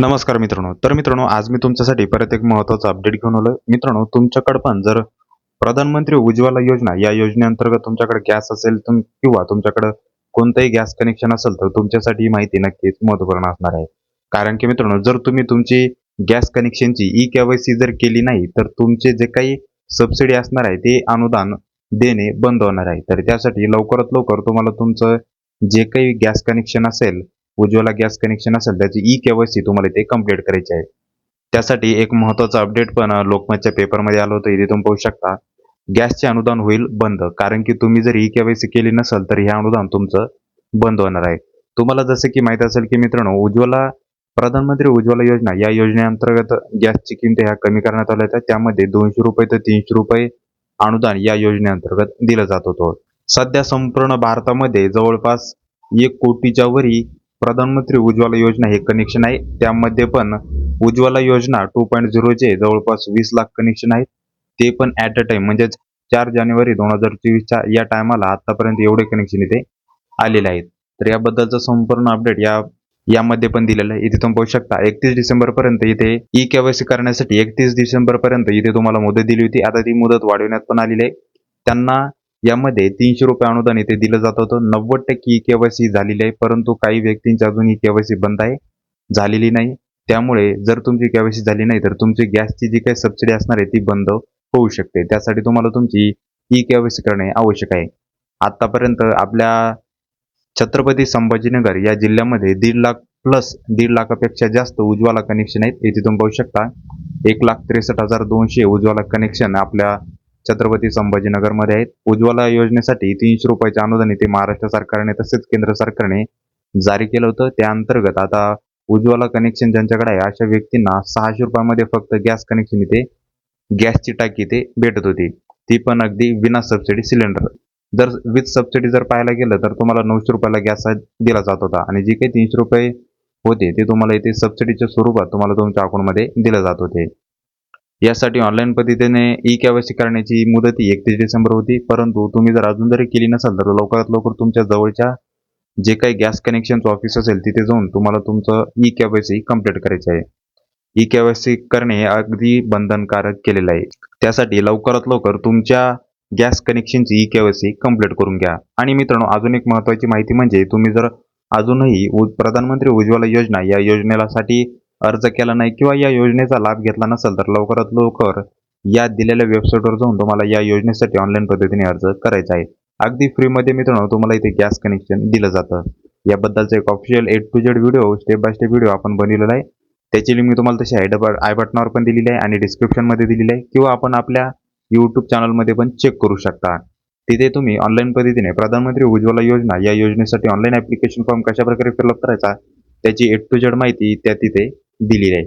नमस्कार मित्रांनो. तर मित्रांनो आज मी तुमच्यासाठी परत एक महत्त्वाचा अपडेट घेऊन आलोय. मित्रांनो तुमच्याकडे पण जर प्रधानमंत्री उज्ज्वला योजना या योजनेअंतर्गत तुमच्याकडे गॅस असेल तुम किंवा तुमच्याकडे कोणतंही गॅस कनेक्शन असेल तर तुमच्यासाठी ही माहिती नक्कीच महत्त्वपूर्ण असणार आहे. कारण की मित्रांनो जर तुम्ही तुमची गॅस कनेक्शनची ई केवायसी जर केली नाही तर तुमचे जे काही सबसिडी असणार आहे ते अनुदान देणे बंद होणार आहे. तर त्यासाठी लवकरात लवकर तुम्हाला तुमचं जे काही गॅस कनेक्शन असेल उज्ज्वला गॅस कनेक्शन असेल त्याची ई केवायसी तुम्हाला इथे कंप्लीट करायची आहे. त्यासाठी एक महत्त्वाचं अपडेट पण लोकमतच्या पेपरमध्ये आलं होतं इथे तुम्ही पाहू शकता. गॅसचे अनुदान होईल बंद कारण की तुम्ही जर ई केवायसी केली नसेल तर हे अनुदान तुमचं बंद होणार आहे. तुम्हाला जसं की माहीत असेल की मित्रांनो उज्ज्वला प्रधानमंत्री उज्ज्वला योजना या योजनेअंतर्गत गॅसची किमती ह्या कमी करण्यात आल्या होत्या. त्यामध्ये दोनशे रुपये ते तीनशे रुपये अनुदान या योजनेअंतर्गत दिलं जात होतं. सध्या संपूर्ण भारतामध्ये जवळपास एक कोटीच्या वरी प्रधानमंत्री उज्ज्वला योजना हे कनेक्शन आहे. त्यामध्ये पण उज्ज्वला योजना टू पॉईंट झिरोचे जवळपास वीस लाख कनेक्शन आहेत. ते पण ॲट अ टाइम म्हणजेच चार जानेवारी दोन हजार चोवीसच्या या टायमाला आतापर्यंत एवढे कनेक्शन इथे आलेले आहेत. तर याबद्दलचं संपूर्ण अपडेट या यामध्ये पण दिलेलं आहे. इथे तुम्ही पाहू शकता एकतीस डिसेंबर पर्यंत इथे ई केवायसी करण्यासाठी एकतीस डिसेंबर पर्यंत इथे तुम्हाला मुदत दिली होती. आता ती मुदत वाढविण्यात पण आलेली आहे. त्यांना यामध्ये तीनशे रुपये अनुदान इथे दिलं जात होतं. नव्वद टक्के ई केवायसी झालेली आहे परंतु काही व्यक्तींची अजून ई केवायसी बंद आहे झालेली नाही. त्यामुळे जर तुमची केवायसी झाली नाही तर तुमची गॅसची जी काही सबसिडी असणार आहे ती बंद होऊ शकते. त्यासाठी तुम्हाला तुमची ई केवायसी करणे आवश्यक आहे. आतापर्यंत आपल्या छत्रपती संभाजीनगर या जिल्ह्यामध्ये दीड लाख प्लस दीड लाखापेक्षा जास्त उज्ज्वला कनेक्शन आहेत. इथे तुम्ही पाहू शकता एक लाख त्रेसष्ट हजार दोनशे उज्ज्वला कनेक्शन आपल्या छत्रपती संभाजीनगरमध्ये आहेत. उज्ज्वला योजनेसाठी तीनशे रुपयाचे अनुदान इथे महाराष्ट्र सरकारने तसेच केंद्र सरकारने जारी केलं होतं. त्या अंतर्गत आता उज्ज्वला कनेक्शन ज्यांच्याकडे आहे अशा व्यक्तींना सहाशे रुपयामध्ये फक्त गॅस कनेक्शन इथे गॅसची टाकी इथे भेटत होती. ती पण अगदी विना सबसिडी सिलेंडर जर विथ सबसिडी जर पाहायला गेलं तर तुम्हाला नऊशे रुपयाला गॅस दिला जात होता आणि जे काही तीनशे रुपये होते ते तुम्हाला इथे सबसिडीच्या स्वरूपात तुम्हाला तुमच्या अकाउंटमध्ये दिले जात होते. यासाठी ऑनलाईन पद्धतीने ई केवायसी करण्याची मुदत ही एकतीस डिसेंबर होती. परंतु तुम्ही जर अजून जरी केली नसाल तर लवकरात लवकर तुमच्या जवळच्या जे काही गॅस कनेक्शनचं ऑफिस असेल तिथे जाऊन तुम्हाला तुमचं ई केवायसी कंप्लीट करायचं आहे. ई केवायसी करणे हे अगदी बंधनकारक केलेलं आहे. त्यासाठी लवकरात लवकर तुमच्या गॅस कनेक्शनची ई केवायसी कंप्लीट करून घ्या. आणि मित्रांनो अजून एक महत्त्वाची माहिती म्हणजे तुम्ही जर अजूनही प्रधानमंत्री उज्ज्वला योजना या योजनेसाठी अर्ज केला नाही किंवा या योजनेचा लाभ घेतला नसेल तर लवकरात लवकर या दिलेल्या वेबसाईटवर जाऊन तुम्हाला या योजनेसाठी ऑनलाईन पद्धतीने अर्ज करायचा आहे. अगदी फ्रीमध्ये मित्रांनो तुम्हाला इथे गॅस कनेक्शन दिलं जातं. याबद्दलचं एक official A to Z video step by step video आपण बनवलेला आहे. त्याची लिंक मी तुम्हाला तशी आय आय बटनावर पण दिलेली आहे आणि डिस्क्रिप्शनमध्ये दिलेली आहे. किंवा आपण आपल्या यूट्यूब चॅनलमध्ये पण चेक करू शकता. तिथे तुम्ही ऑनलाईन पद्धतीने प्रधानमंत्री उज्ज्वला योजना या योजनेसाठी ऑनलाईन ॲप्लिकेशन फॉर्म कशा प्रकारे फिलअप करायचा त्याची एट टू जेड माहिती त्या तिथे दिली आहे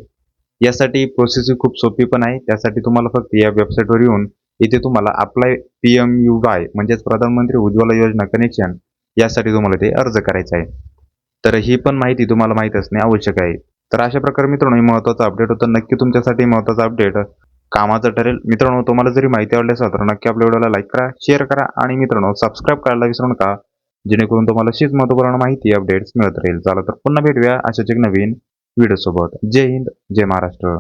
यासाठी प्रोसेसिंग खूप सोपी पण आहे. त्यासाठी तुम्हाला फक्त या वेबसाईटवर येऊन इथे तुम्हाला apply P M U Y म्हणजेच प्रधानमंत्री उज्ज्वला योजना कनेक्शन यासाठी तुम्हाला ते अर्ज करायचा आहे. तर ही पण माहिती तुम्हाला माहीत असणे आवश्यक आहे. तर अशा प्रकारे मित्रांनो हे महत्त्वाचं अपडेट होतं. नक्की तुमच्यासाठी महत्त्वाचं अपडेट कामाचं ठरेल. मित्रांनो तुम्हाला जरी माहिती आवडली असेल तर नक्की आपल्या व्हिडिओला लाईक करा शेअर करा आणि मित्रांनो सबस्क्राईब करायला विसरू नका. जेणेकरून तुम्हाला अशीच महत्त्वपूर्ण माहिती अपडेट्स मिळत राहील. चला तर पुन्हा भेटूया अशाच एक नवीन व्हिडिओसोबत जय हिंद जय महाराष्ट्र.